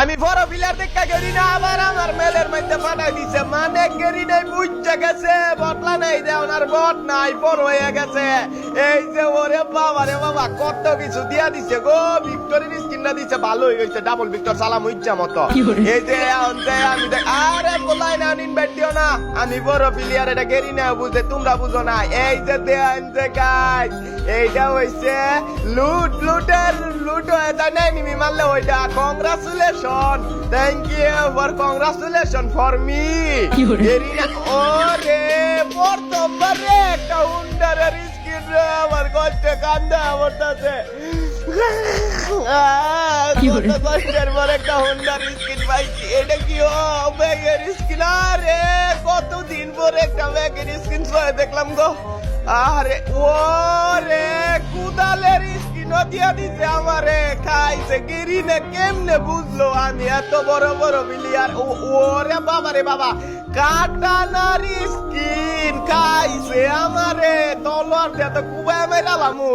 আমি বড় বিলার দেখা গেরি না আবার আমার মেলের মধ্যে পাঠাই দিছে। মানে গেরি নাই বুঝছে গেছে বটলা নাই দেওয়ার আর বট নাই বড় হয়ে গেছে। এই যে ওরে বাবা রে বাবা কত কিছু দিয়া দিছে গো ভিক্টরির স্কিনটা দিছে ভালো হয়ে গেছে ডাবল ভিক্টর সালাম ইচ্ছা মতো। এই যে আমি আরে বলাই না ইনভাইট দিও না। আমি বড় প্লেয়ার এটা গেরি না বুঝতে তোমরা বুঝো না। এই যে দেন যে গাইস এইটা হইছে লুট লুট হয়ে যায় মারলে ওইটা congratulation thank you for congratulation for me ওরে প্রথমবারে একটা হুন্ডারের স্কিন রে আমার কষ্টে কান্দা পড়তেছে। কষ্টের পর একটা হুন্ডার স্কিন পাইছি। এটা কি ও ব্যাগের স্কিন আরে কতদিন পরে একটা ব্যাগের স্কিন ছয় দেখলাম গো। আরে ও রে কুদালের স্কিন দিয়া দিছে আমারে। খাইছে গিরিনে কেমনে বুঝলো আমি? এত বড় বড় আর ওরে বাবা রে বাবা। কাটানার স্কিন, খাইছে আমারে। তলোয়ার দিয়ে তো কুবায় মেরালামু